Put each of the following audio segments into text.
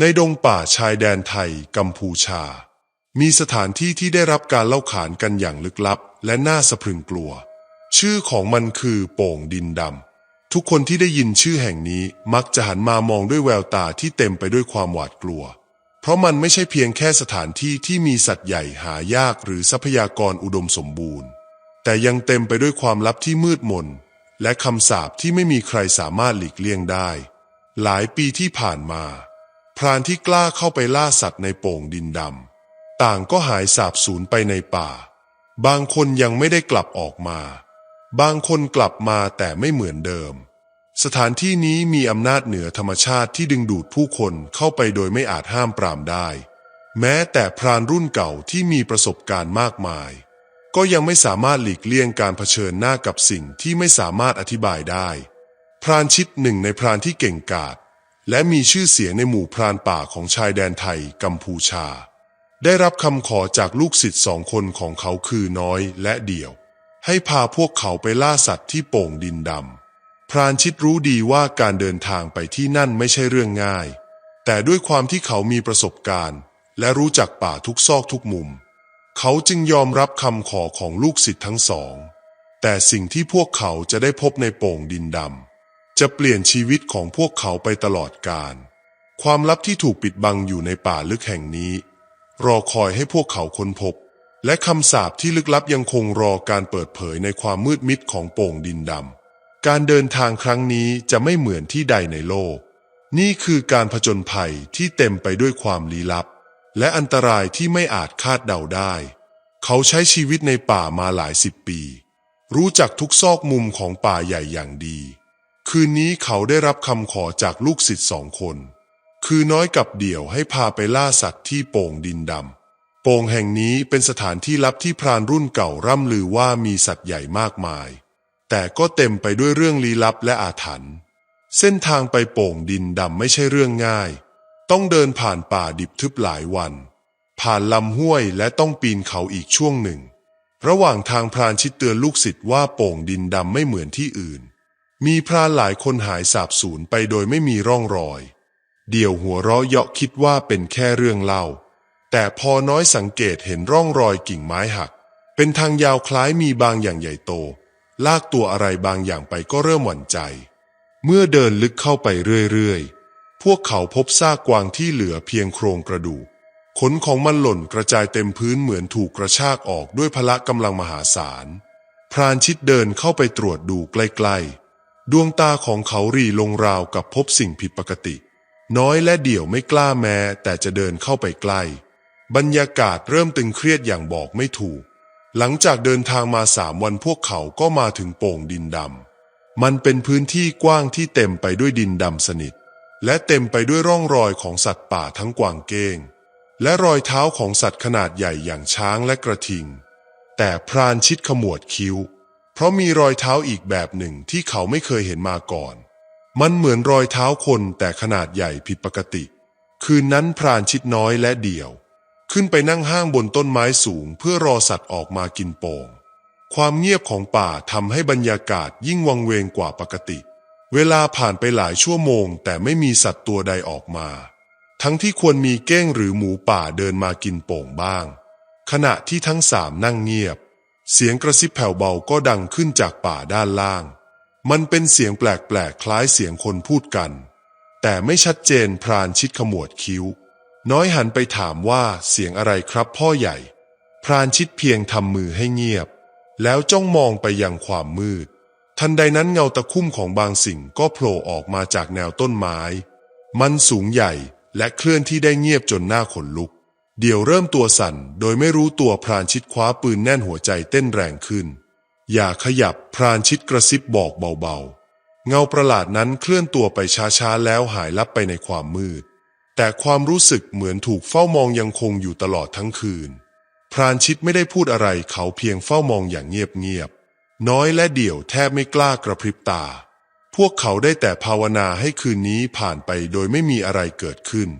ในดงป่าชายแดนไทยกัมพูชา มีสถานที่ที่ได้รับการเล่าขานกันอย่างลึกลับ และน่าสะพรึงกลัว ชื่อของมันคือโป่งดินดำ ทุกคนที่ได้ยินชื่อแห่งนี้มักจะหันมามองด้วยแววตาที่เต็มไปด้วยความหวาดกลัว เพราะมันไม่ใช่เพียงแค่สถานที่ที่มีสัตว์ใหญ่หายากหรือทรัพยากรอุดมสมบูรณ์ แต่ยังเต็มไปด้วยความลับที่มืดมน และคำสาปที่ไม่มีใครสามารถหลีกเลี่ยงได้ หลายปีที่ผ่านมา พรานที่กล้าเข้าไปล่าสัตว์ในโป่งดินดำต่างก็หายสาบสูญไปในป่า บางคนยังไม่ได้กลับออกมา บางคนกลับมาแต่ไม่เหมือนเดิม สถานที่นี้มีอำนาจเหนือธรรมชาติที่ดึงดูดผู้คนเข้าไปโดยไม่อาจห้ามปรามได้ แม้แต่พรานรุ่นเก่าที่มีประสบการณ์มากมาย ก็ยังไม่สามารถหลีกเลี่ยงการเผชิญหน้ากับสิ่งที่ไม่สามารถอธิบายได้ พรานชิดหนึ่งในพรานที่เก่งกาจ และมีชื่อเสียงในหมู่พรานป่าของชายแดนไทยกัมพูชา ได้รับคำขอจากลูกศิษย์สองคนของเขาคือน้อยและเดี่ยว ให้พาพวกเขาไปล่าสัตว์ที่โป่งดินดำพรานชิดรู้ดีว่าการเดินทางไปที่นั่นไม่ใช่เรื่องง่าย แต่ด้วยความที่เขามีประสบการณ์ และรู้จักป่าทุกซอกทุกมุม เขาจึงยอมรับคำขอของลูกศิษย์ทั้งสอง แต่สิ่งที่พวกเขาจะได้พบในโป่งดินดำ จะเปลี่ยนชีวิตของพวกเขาไปตลอดกาลความลับที่ถูกปิดบังอยู่ในป่าลึกแห่งนี้ รอคอยให้พวกเขาค้นพบ และคำสาปที่ลึกลับยังคงรอการเปิดเผยในความมืดมิดของโป่งดินดำการเดินทางครั้งนี้จะไม่เหมือนที่ใดในโลก นี่คือการผจญภัยที่เต็มไปด้วยความลี้ลับ และอันตรายที่ไม่อาจคาดเดาได้ เขาใช้ชีวิตในป่ามาหลายสิบปี รู้จักทุกซอกมุมของป่าใหญ่อย่างดี คืนนี้เขาได้รับคำขอจากลูกศิษย์สองคน คือน้อยกับเดี่ยวให้พาไปล่าสัตว์ที่โป่งดินดำ โป่งแห่งนี้เป็นสถานที่ลับที่พรานรุ่นเก่าร่ำลือว่ามีสัตว์ใหญ่มากมาย แต่ก็เต็มไปด้วยเรื่องลี้ลับและอาถรรพ์ เส้นทางไปโป่งดินดำไม่ใช่เรื่องง่าย ต้องเดินผ่านป่าดิบทึบหลายวัน ผ่านลำห้วยและต้องปีนเขาอีกช่วงหนึ่ง ระหว่างทางพรานชิดเตือนลูกศิษย์ว่าโป่งดินดำไม่เหมือนที่อื่น มีพรานหลายคนหายสาบสูญไปโดยไม่มีร่องรอย เดี่ยวหัวเราะเยาะคิดว่าเป็นแค่เรื่องเล่า แต่พอน้อยสังเกตเห็นร่องรอยกิ่งไม้หัก เป็นทางยาวคล้ายมีบางอย่างใหญ่โต ลากตัวอะไรบางอย่างไปก็เริ่มหวั่นใจ เมื่อเดินลึกเข้าไปเรื่อยๆ พวกเขาพบซากกวางที่เหลือเพียงโครงกระดูก ขนของมันหล่นกระจายเต็มพื้นเหมือนถูกกระชากออกด้วยพละกำลังมหาศาล พรานชิดเดินเข้าไปตรวจดูใกล้ๆ ดวงตาของเขารีลงราวกับพบสิ่งผิดปกติ น้อยและเดี่ยวไม่กล้าแม้ แต่จะเดินเข้าไปใกล้ บรรยากาศเริ่มตึงเครียดอย่างบอกไม่ถูก หลังจากเดินทางมาสามวันพวกเขาก็มาถึงโป่งดินดำมันเป็นพื้นที่กว้างที่เต็มไปด้วยดินดำสนิท และเต็มไปด้วยร่องรอยของสัตว์ป่าทั้งกวางเก้ง และรอยเท้าของสัตว์ขนาดใหญ่อย่างช้างและกระทิง แต่พรานชิดขมวดคิ้ว เพราะมีรอยเท้าอีกแบบหนึ่งที่เขาไม่เคยเห็นมาก่อน มันเหมือนรอยเท้าคนแต่ขนาดใหญ่ผิดปกติ คืนนั้นพรานชิดน้อยและเดี่ยว ขึ้นไปนั่งห้างบนต้นไม้สูงเพื่อรอสัตว์ออกมากินโป่งความเงียบของป่าทำให้บรรยากาศยิ่งวังเวงกว่าปกติ เวลาผ่านไปหลายชั่วโมง แต่ไม่มีสัตว์ตัวใดออกมา ทั้งที่ควรมีเก้งหรือหมูป่าเดินมากินโป่งบ้าง ขณะที่ทั้งสามนั่งเงียบ เสียงกระซิบแผ่วเบาก็ดังขึ้นจากป่าด้านล่าง มันเป็นเสียงแปลกๆคล้ายเสียงคนพูดกัน แต่ไม่ชัดเจนพรานชิดขมวดคิ้ว น้อยหันไปถามว่าเสียงอะไรครับพ่อใหญ่ พรานชิดเพียงทำมือให้เงียบ แล้วจ้องมองไปยังความมืด ทันใดนั้นเงาตะคุ่มของบางสิ่งก็โผล่ออกมาจากแนวต้นไม้ มันสูงใหญ่และเคลื่อนที่ได้เงียบจนหน้าขนลุก เดี๋ยวเริ่มตัวสั่นโดยไม่รู้ตัวพรานชิดคว้าปืนแน่นหัวใจเต้นแรงขึ้น อย่าขยับพรานชิดกระซิบบอกเบาๆ เงาประหลาดนั้นเคลื่อนตัวไปช้าๆแล้วหายลับไปในความมืด แต่ความรู้สึกเหมือนถูกเฝ้ามองยังคงอยู่ตลอดทั้งคืน พรานชิดไม่ได้พูดอะไรเขาเพียงเฝ้ามองอย่างเงียบๆน้อยและเดี่ยวแทบไม่กล้ากระพริบตา พวกเขาได้แต่ภาวนาให้คืนนี้ผ่านไปโดยไม่มีอะไรเกิดขึ้น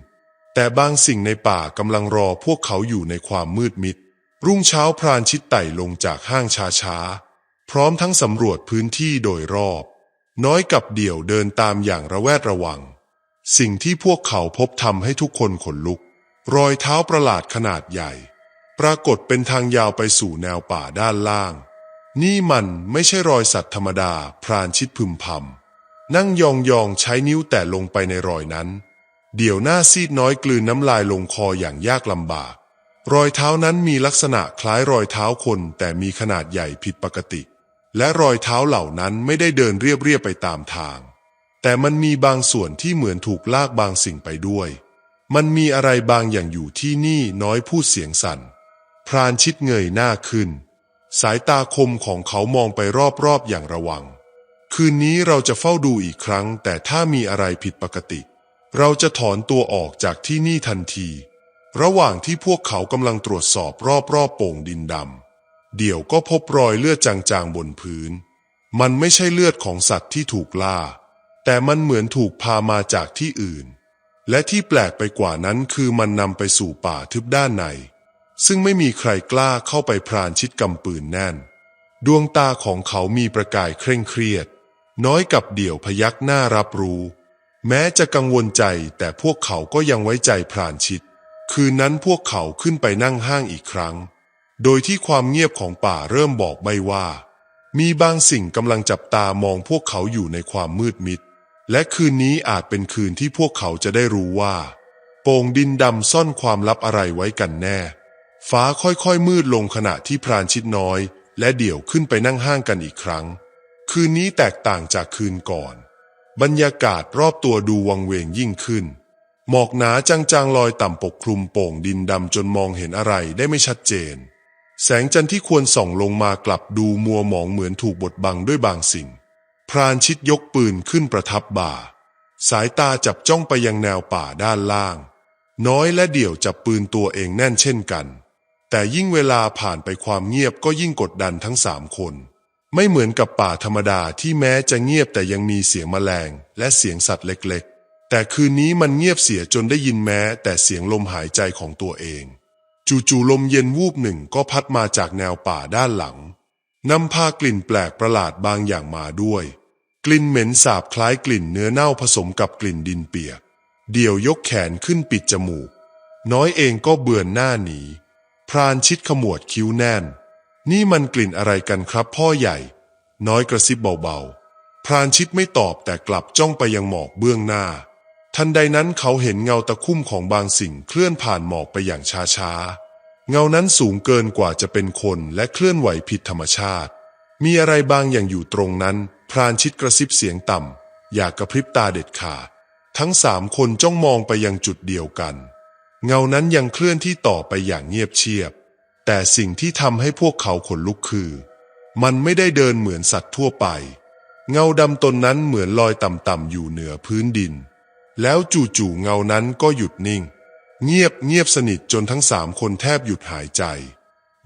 แต่บางสิ่งในป่ากำลังรอพวกเขาอยู่ในความมืดมิด รุ่งเช้าพรานชิดไต่ลงจากห้างช้าๆพร้อมทั้งสำรวจพื้นที่โดยรอบ น้อยกับเดี่ยวเดินตามอย่างระแวดระวัง สิ่งที่พวกเขาพบทำให้ทุกคนขนลุก รอยเท้าประหลาดขนาดใหญ่ ปรากฏเป็นทางยาวไปสู่แนวป่าด้านล่าง นี่มันไม่ใช่รอยสัตว์ธรรมดา พรานชิดพึมพำนั่งยองๆใช้นิ้วแตะลงไปในรอยนั้น เดี๋ยวหน้าซีดน้อยกลืนน้ำลายลงคออย่างยากลำบาก รอยเท้านั้นมีลักษณะคล้ายรอยเท้าคนแต่มีขนาดใหญ่ผิดปกติ และรอยเท้าเหล่านั้นไม่ได้เดินเรียบๆไปตามทาง แต่มันมีบางส่วนที่เหมือนถูกลากบางสิ่งไปด้วย มันมีอะไรบางอย่างอยู่ที่นี่น้อยพูดเสียงสั่น พรานชิดเงยหน้าขึ้น สายตาคมของเขามองไปรอบๆอย่างระวัง คืนนี้เราจะเฝ้าดูอีกครั้ง แต่ถ้ามีอะไรผิดปกติ เราจะถอนตัวออกจากที่นี่ทันที ระหว่างที่พวกเขากำลังตรวจสอบรอบๆโป่งดินดำเดี๋ยวก็พบรอยเลือดจางๆบนพื้น มันไม่ใช่เลือดของสัตว์ที่ถูกล่า แต่มันเหมือนถูกพามาจากที่อื่น และที่แปลกไปกว่านั้นคือมันนำไปสู่ป่าทึบด้านใน ซึ่งไม่มีใครกล้าเข้าไปพรานชิดกำปืนแน่น ดวงตาของเขามีประกายเคร่งเครียด น้อยกับเดี่ยวพยักหน้ารับรู้ แม้จะกังวลใจแต่พวกเขาก็ยังไว้ใจพรานชิด คืนนั้นพวกเขาขึ้นไปนั่งห้างอีกครั้ง โดยที่ความเงียบของป่าเริ่มบอกใบว่า มีบางสิ่งกำลังจับตามองพวกเขาอยู่ในความมืดมิด และคืนนี้อาจเป็นคืนที่พวกเขาจะได้รู้ว่า โป่งดินดำซ่อนความลับอะไรไว้กันแน่ ฟ้าค่อยๆมืดลงขณะที่พรานชิดน้อย และเดี่ยวขึ้นไปนั่งห้างกันอีกครั้ง คืนนี้แตกต่างจากคืนก่อน บรรยากาศรอบตัวดูวังเวงยิ่งขึ้น หมอกหนาจางๆลอยต่ำปกคลุมโป่งดินดำจนมองเห็นอะไรได้ไม่ชัดเจน แสงจันทร์ที่ควรส่องลงมากลับดูมัวหมองเหมือนถูกบดบังด้วยบางสิ่ง พรานชิดยกปืนขึ้นประทับบ่า สายตาจับจ้องไปยังแนวป่าด้านล่าง น้อยและเดี่ยวจับปืนตัวเองแน่นเช่นกัน แต่ยิ่งเวลาผ่านไปความเงียบก็ยิ่งกดดันทั้งสามคน ไม่เหมือนกับป่าธรรมดาที่แม้จะเงียบแต่ยังมีเสียงแมลง และเสียงสัตว์เล็กๆ แต่คืนนี้มันเงียบเสียจนได้ยินแม้ แต่เสียงลมหายใจของตัวเอง จู่ๆลมเย็นวูบหนึ่งก็พัดมาจากแนวป่าด้านหลังนำพากลิ่นแปลกประหลาดบางอย่างมาด้วย กลิ่นเหม็นสาบคล้ายกลิ่นเนื้อเน่าผสมกับกลิ่นดินเปียก เดี่ยวยกแขนขึ้นปิดจมูก น้อยเองก็เบือนหน้าหนี พรานชิดขมวดคิ้วแน่น นี่มันกลิ่นอะไรกันครับพ่อใหญ่ น้อยกระซิบเบาๆ พรานชิดไม่ตอบแต่กลับจ้องไปยังหมอกเบื้องหน้า ทันใดนั้นเขาเห็นเงาตะคุ่มของบางสิ่งเคลื่อนผ่านหมอกไปอย่างช้าๆ เงานั้นสูงเกินกว่าจะเป็นคนและเคลื่อนไหวผิดธรรมชาติ มีอะไรบางอย่างอยู่ตรงนั้น พรานชิดกระซิบเสียงต่ำอย่ากกระพริบตาเด็ดขาด ทั้งสามคนจ้องมองไปยังจุดเดียวกัน เงานั้นยังเคลื่อนที่ต่อไปอย่างเงียบเชียบ แต่สิ่งที่ทำให้พวกเขาขนลุกคือ มันไม่ได้เดินเหมือนสัตว์ทั่วไป เงาดำตนนั้นเหมือนลอยต่ำๆอยู่เหนือพื้นดิน แล้วจู่ๆเงานั้นก็หยุดนิ่ง เงียบเงียบสนิทจนทั้งสามคนแทบหยุดหายใจ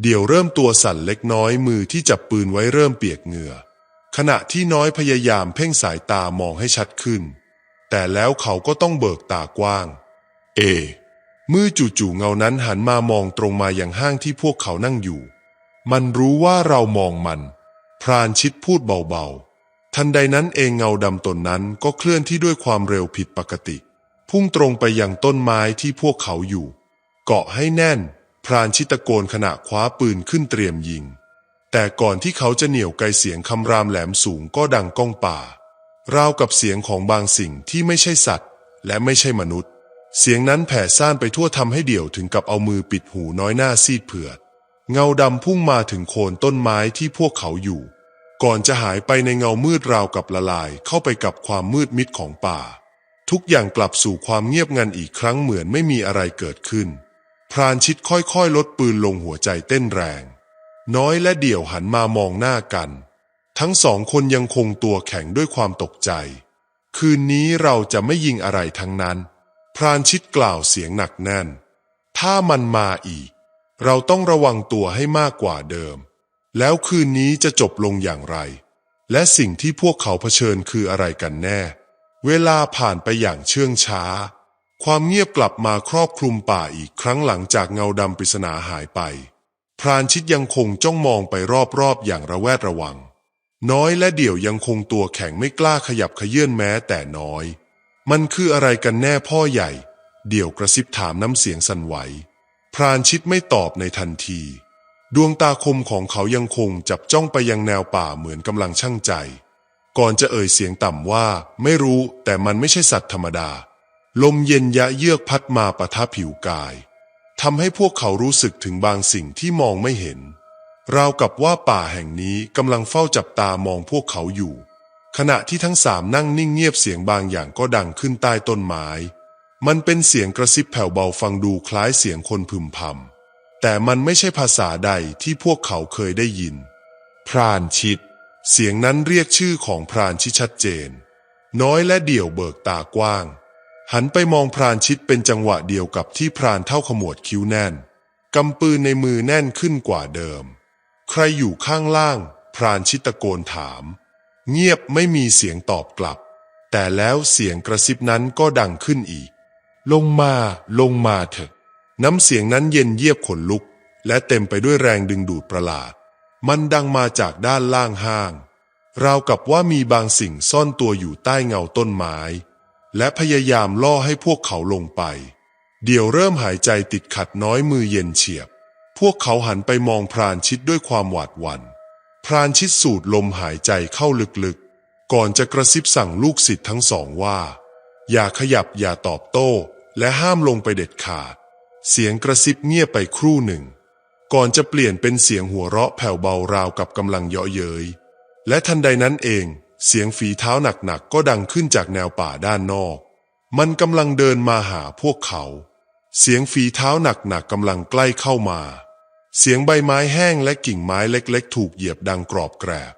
เดี๋ยวเริ่มตัวสั่นเล็กน้อยมือที่จับปืนไว้เริ่มเปียกเหงื่อ ขณะที่น้อยพยายามเพ่งสายตามองให้ชัดขึ้น แต่แล้วเขาก็ต้องเบิกตากว้าง เอ มือจู่ๆเงานั้นหันมามองตรงมาอย่างห้างที่พวกเขานั่งอยู่ มันรู้ว่าเรามองมัน พรานชิดพูดเบาๆ ทันใดนั้นเองเงาดำตนนั้นก็เคลื่อนที่ด้วยความเร็วผิดปกติ พุ่งตรงไปยังต้นไม้ที่พวกเขาอยู่ เกาะให้แน่น พรานชิดตะโกนขณะคว้าปืนขึ้นเตรียมยิง แต่ก่อนที่เขาจะเหนี่ยวไกลเสียงคำรามแหลมสูงก็ดังก้องป่าราวกับเสียงของบางสิ่งที่ไม่ใช่สัตว์ และไม่ใช่มนุษย์ เสียงนั้นแผ่ซ่านไปทั่วทำให้เดี่ยวถึงกับเอามือปิดหูน้อยหน้าซีดเผือด เงาดำพุ่งมาถึงโคนต้นไม้ที่พวกเขาอยู่ ก่อนจะหายไปในเงามืดราวกับละลายเข้าไปกับความมืดมิดของป่า ทุกอย่างกลับสู่ความเงียบงันอีกครั้งเหมือนไม่มีอะไรเกิดขึ้น พรานชิดค่อยๆ ลดปืนลงหัวใจเต้นแรง น้อยและเดี่ยวหันมามองหน้ากัน ทั้งสองคนยังคงตัวแข็งด้วยความตกใจ คืนนี้เราจะไม่ยิงอะไรทั้งนั้น พรานชิดกล่าวเสียงหนักแน่น ถ้ามันมาอีก เราต้องระวังตัวให้มากกว่าเดิม แล้วคืนนี้จะจบลงอย่างไร และสิ่งที่พวกเขาเผชิญคืออะไรกันแน่ เวลาผ่านไปอย่างเชื่องช้า ความเงียบกลับมาครอบคลุมป่าอีกครั้งหลังจากเงาดำปริศนาหายไป พรานชิดยังคงจ้องมองไปรอบๆอย่างระแวดระวัง น้อยและเดี่ยวยังคงตัวแข็งไม่กล้าขยับขยื่นแม้แต่น้อย มันคืออะไรกันแน่พ่อใหญ่ เดี่ยวกระซิบถามน้ำเสียงสั่นไหว พรานชิดไม่ตอบในทันที ดวงตาคมของเขายังคงจับจ้องไปยังแนวป่าเหมือนกำลังช่างใจ ก่อนจะเอ่ยเสียงต่ำว่า ไม่รู้แต่มันไม่ใช่สัตว์ธรรมดา ลมเย็นยะเยือกพัดมาปะทะผิวกายทำให้พวกเขารู้สึกถึงบางสิ่งที่มองไม่เห็น ราวกับว่าป่าแห่งนี้กำลังเฝ้าจับตามองพวกเขาอยู่ ขณะที่ทั้งสามนั่งนิ่งเงียบเสียงบางอย่างก็ดังขึ้นใต้ต้นไม้ มันเป็นเสียงกระซิบแผ่วเบาฟังดูคล้ายเสียงคนพึมพำแต่มันไม่ใช่ภาษาใดที่พวกเขาเคยได้ยิน พรานชิด เสียงนั้นเรียกชื่อของพรานชิดชัดเจน น้อยและเดี่ยวเบิกตากว้าง หันไปมองพรานชิดเป็นจังหวะเดียวกับที่พรานเท่าขมวดคิ้วแน่นกำปืนในมือแน่นขึ้นกว่าเดิม ใครอยู่ข้างล่าง พรานชิดตะโกนถาม เงียบไม่มีเสียงตอบกลับ แต่แล้วเสียงกระซิบนั้นก็ดังขึ้นอีก ลงมาลงมาเถอะ น้ำเสียงนั้นเย็นเยียบขนลุก และเต็มไปด้วยแรงดึงดูดประหลาด มันดังมาจากด้านล่างห้าง ราวกับว่ามีบางสิ่งซ่อนตัวอยู่ใต้เงาต้นไม้ และพยายามล่อให้พวกเขาลงไป เดี๋ยวเริ่มหายใจติดขัดน้อยมือเย็นเฉียบ พวกเขาหันไปมองพรานชิดด้วยความหวาดหวัน่น พรานชิดสูดลมหายใจเข้าลึกๆ ก่อนจะกระซิบสั่งลูกศิษย์ทั้งสองว่า อย่าขยับอย่าตอบโต้ และห้ามลงไปเด็ดขาด เสียงกระซิบเงียบไปครู่หนึ่ง ก่อนจะเปลี่ยนเป็นเสียงหัวเราะแผ่วเบาราวกับกำลังเยาะเย้ยและทันใดนั้นเอง เสียงฝีเท้าหนักๆ ก็ดังขึ้นจากแนวป่าด้านนอก มันกำลังเดินมาหาพวกเขา เสียงฝีเท้าหนักๆกำลังใกล้เข้ามา เสียงใบไม้แห้งและกิ่งไม้เล็กๆ ถูกเหยียบดังกรอบแกรบ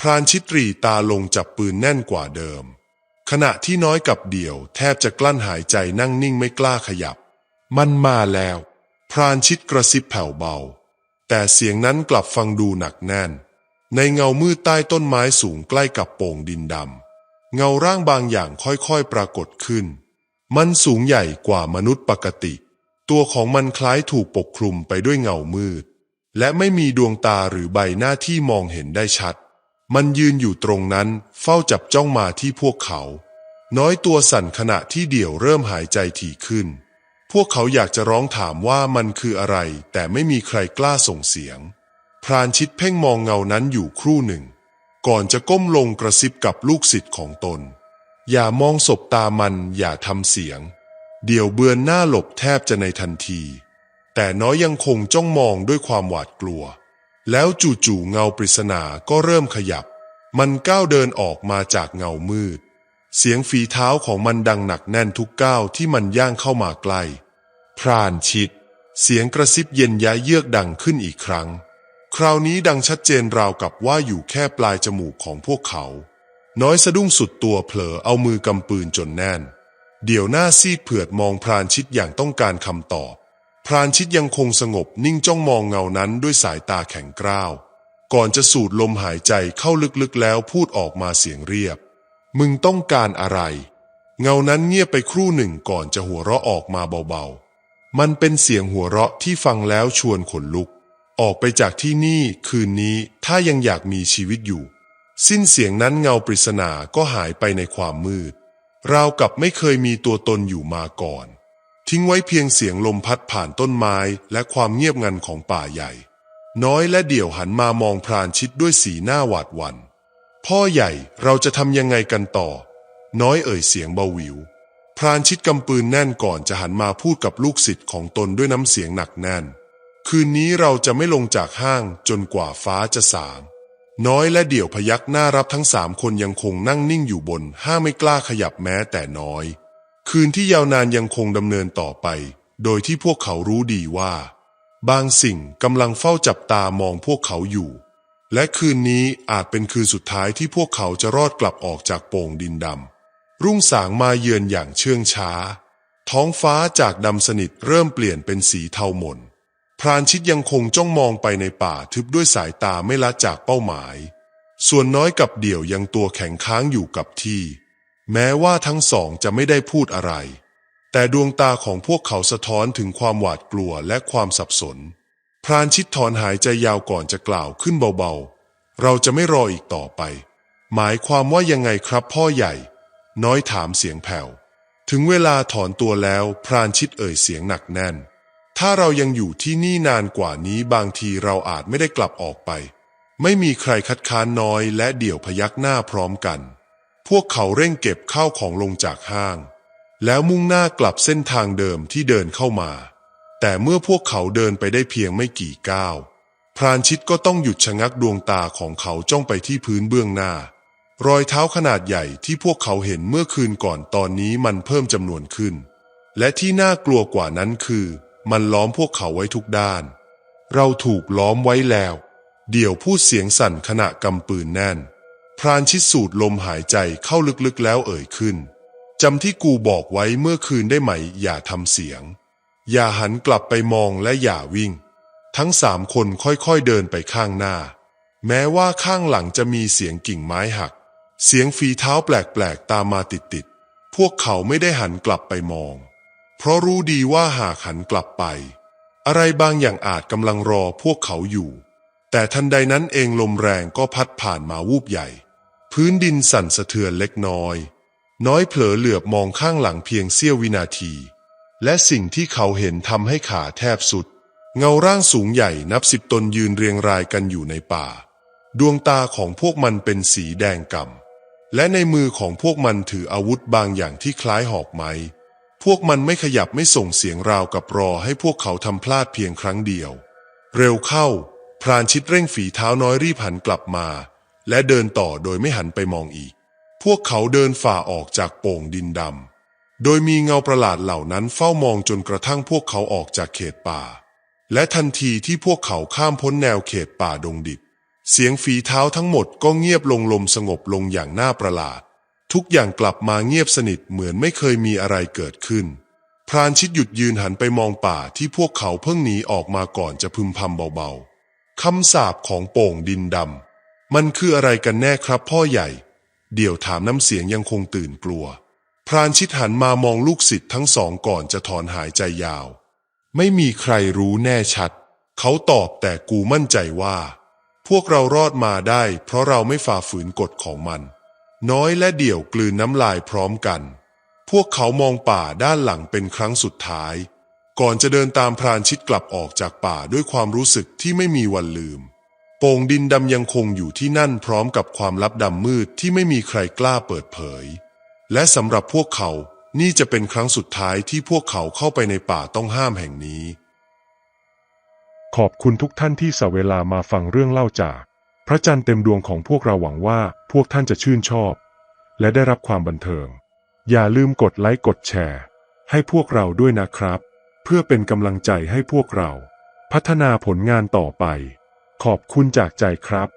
พรานชิตรีตาลงจับปืนแน่นกว่าเดิม ขณะที่น้อยกับเดี่ยว แทบจะกลั้นหายใจนั่งนิ่งไม่กล้าขยับ มันมาแล้ว พรานชิดกระซิบแผ่วเบา แต่เสียงนั้นกลับฟังดูหนักแน่น ในเงามืดใต้ต้นไม้สูงใกล้กับโป่งดินดำ เงาร่างบางอย่างค่อยๆปรากฏขึ้น มันสูงใหญ่กว่ามนุษย์ปกติ ตัวของมันคล้ายถูกปกคลุมไปด้วยเงามืด และไม่มีดวงตาหรือใบหน้าที่มองเห็นได้ชัด มันยืนอยู่ตรงนั้นเฝ้าจับจ้องมาที่พวกเขา น้อยตัวสั่นขณะที่เดี่ยวเริ่มหายใจถี่ขึ้น พวกเขาอยากจะร้องถามว่ามันคืออะไร แต่ไม่มีใครกล้าส่งเสียง พรานชิดเพ่งมองเงานั้นอยู่ครู่หนึ่ง ก่อนจะก้มลงกระซิบกับลูกศิษย์ของตน อย่ามองศพตามันอย่าทำเสียง เดี่ยวเบือนหน้าหลบแทบจะในทันที แต่น้อยยังคงจ้องมองด้วยความหวาดกลัว แล้วจู่ๆเงาปริศนาก็เริ่มขยับ มันก้าวเดินออกมาจากเงามืด เสียงฝีเท้าของมันดังหนักแน่นทุกก้าวที่มันย่างเข้ามาใกล้พรานชิด เสียงกระซิบเย็นยะเยือกดังขึ้นอีกครั้ง คราวนี้ดังชัดเจนราวกับว่าอยู่แค่ปลายจมูกของพวกเขา น้อยสะดุ้งสุดตัวเผลอเอามือกำปืนจนแน่น เดี๋ยวหน้าซีดเผือดมองพรานชิดอย่างต้องการคำตอบ พรานชิดยังคงสงบนิ่งจ้องมองเงานั้นด้วยสายตาแข็งกร้าว ก่อนจะสูดลมหายใจเข้าลึกๆแล้วพูดออกมาเสียงเรียบ มึงต้องการอะไร เงานั้นเงียบไปครู่หนึ่งก่อนจะหัวเราะออกมาเบาๆ มันเป็นเสียงหัวเราะที่ฟังแล้วชวนขนลุก ออกไปจากที่นี่คืนนี้ถ้ายังอยากมีชีวิตอยู่ สิ้นเสียงนั้นเงาปริศนาก็หายไปในความมืด ราวกับไม่เคยมีตัวตนอยู่มาก่อน ทิ้งไว้เพียงเสียงลมพัดผ่านต้นไม้และความเงียบงันของป่าใหญ่ น้อยและเดี่ยวหันมามองพรานชิดด้วยสีหน้าหวาดหวัน่นพ่อใหญ่เราจะทำยังไงกันต่อ น้อยเอ่ยเสียงเบาหวิว พรานชิดกำปืนแน่นก่อนจะหันมาพูดกับลูกศิษย์ของตนด้วยน้ำเสียงหนักแน่น คืนนี้เราจะไม่ลงจากห้างจนกว่าฟ้าจะสาง น้อยและเดี่ยวพยักหน้ารับทั้งสามคนยังคงนั่งนิ่งอยู่บน ห้าไม่กล้าขยับแม้แต่น้อย คืนที่ยาวนานยังคงดำเนินต่อไป โดยที่พวกเขารู้ดีว่า บางสิ่งกำลังเฝ้าจับตามองพวกเขาอยู่ และคืนนี้อาจเป็นคืนสุดท้ายที่พวกเขาจะรอดกลับออกจากโป่งดินดำรุ่งสางมาเยือนอย่างเชื่องช้า ท้องฟ้าจากดำสนิทเริ่มเปลี่ยนเป็นสีเทาหม่น พรานชิดยังคงจ้องมองไปในป่าทึบด้วยสายตาไม่ละจากเป้าหมาย ส่วนน้อยกับเดี่ยวยังตัวแข็งค้างอยู่กับที่ แม้ว่าทั้งสองจะไม่ได้พูดอะไร แต่ดวงตาของพวกเขาสะท้อนถึงความหวาดกลัวและความสับสน พรานชิดถอนหายใจยาวก่อนจะกล่าวขึ้นเบาๆ เราจะไม่รออีกต่อไป หมายความว่ายังไงครับพ่อใหญ่ น้อยถามเสียงแผ่ว ถึงเวลาถอนตัวแล้วพรานชิดเอ่ยเสียงหนักแน่น ถ้าเรายังอยู่ที่นี่นานกว่านี้บางทีเราอาจไม่ได้กลับออกไป ไม่มีใครคัดค้านน้อยและเดี่ยวพยักหน้าพร้อมกัน พวกเขาเร่งเก็บข้าวของลงจากห้าง แล้วมุ่งหน้ากลับเส้นทางเดิมที่เดินเข้ามา แต่เมื่อพวกเขาเดินไปได้เพียงไม่กี่ก้าวพรานชิตก็ต้องหยุดชะงักดวงตาของเขาจ้องไปที่พื้นเบื้องหน้า รอยเท้าขนาดใหญ่ที่พวกเขาเห็นเมื่อคืนก่อนตอนนี้มันเพิ่มจำนวนขึ้น และที่น่ากลัวกว่านั้นคือ มันล้อมพวกเขาไว้ทุกด้าน เราถูกล้อมไว้แล้ว เดี่ยวพูดเสียงสั่นขณะกำปืนแน่น พรานชิดสูดลมหายใจเข้าลึกๆแล้วเอ่ยขึ้นจำที่กูบอกไว้เมื่อคืนได้ไหม อย่าทำเสียง อย่าหันกลับไปมองและอย่าวิ่ง ทั้งสามคนค่อยๆเดินไปข้างหน้า แม้ว่าข้างหลังจะมีเสียงกิ่งไม้หัก เสียงฝีเท้าแปลกๆตามมาติดๆพวกเขาไม่ได้หันกลับไปมอง เพราะรู้ดีว่าหากหันกลับไป อะไรบางอย่างอาจกำลังรอพวกเขาอยู่ แต่ทันใดนั้นเองลมแรงก็พัดผ่านมาวูบใหญ่ พื้นดินสั่นสะเทือนเล็กน้อย น้อยเผลอเหลือบมองข้างหลังเพียงเสี้ยววินาที และสิ่งที่เขาเห็นทำให้ขาแทบสุด เงาร่างสูงใหญ่นับสิบตนยืนเรียงรายกันอยู่ในป่า ดวงตาของพวกมันเป็นสีแดงก่ำและในมือของพวกมันถืออาวุธบางอย่างที่คล้ายหอกไม้ พวกมันไม่ขยับไม่ส่งเสียงราวกับรอให้พวกเขาทำพลาดเพียงครั้งเดียว เร็วเข้า พรานชิดเร่งฝีเท้าน้อยรีบหันกลับมา และเดินต่อโดยไม่หันไปมองอีก พวกเขาเดินฝ่าออกจากโป่งดินดำ โดยมีเงาประหลาดเหล่านั้นเฝ้ามองจนกระทั่งพวกเขาออกจากเขตป่า และทันทีที่พวกเขาข้ามพ้นแนวเขตป่าดงดิบ เสียงฝีเท้าทั้งหมดก็เงียบลงลมสงบลงอย่างน่าประหลาด ทุกอย่างกลับมาเงียบสนิทเหมือนไม่เคยมีอะไรเกิดขึ้น พรานชิดหยุดยืนหันไปมองป่าที่พวกเขาเพิ่งหนีออกมาก่อนจะพึมพำเบาๆ คำสาปของโป่งดินดำ มันคืออะไรกันแน่ครับพ่อใหญ่ เดี่ยวถามน้ำเสียงยังคงตื่นกลัว พรานชิดหันมามองลูกศิษย์ทั้งสองก่อนจะถอนหายใจยาว ไม่มีใครรู้แน่ชัด เขาตอบแต่กูมั่นใจว่า พวกเรารอดมาได้ เพราะเราไม่ฝ่าฝืนกฎของมัน น้อยและเดี่ยวกลืนน้ำลายพร้อมกัน พวกเขามองป่าด้านหลังเป็นครั้งสุดท้าย ก่อนจะเดินตามพรานชิดกลับออกจากป่าด้วยความรู้สึกที่ไม่มีวันลืม โป่งดินดำยังคงอยู่ที่นั่นพร้อมกับความลับดำมืดที่ไม่มีใครกล้าเปิดเผย และสำหรับพวกเขานี่จะเป็นครั้งสุดท้ายที่พวกเขาเข้าไปในป่าต้องห้ามแห่งนี้ ขอบคุณทุกท่านที่เสละเวลามาฟังเรื่องเล่าจาก ระจันทร์เต็มดวงของพวกเราหวังว่าพวกท่านจะชื่นชอบ และได้รับความบันเทิง อย่าลืมกดไลค์กดแชร์ ให้พวกเราด้วยนะครับ เพื่อเป็นกำลังใจให้พวกเรา พัฒนาผลงานต่อไป ขอบคุณจากใจครับ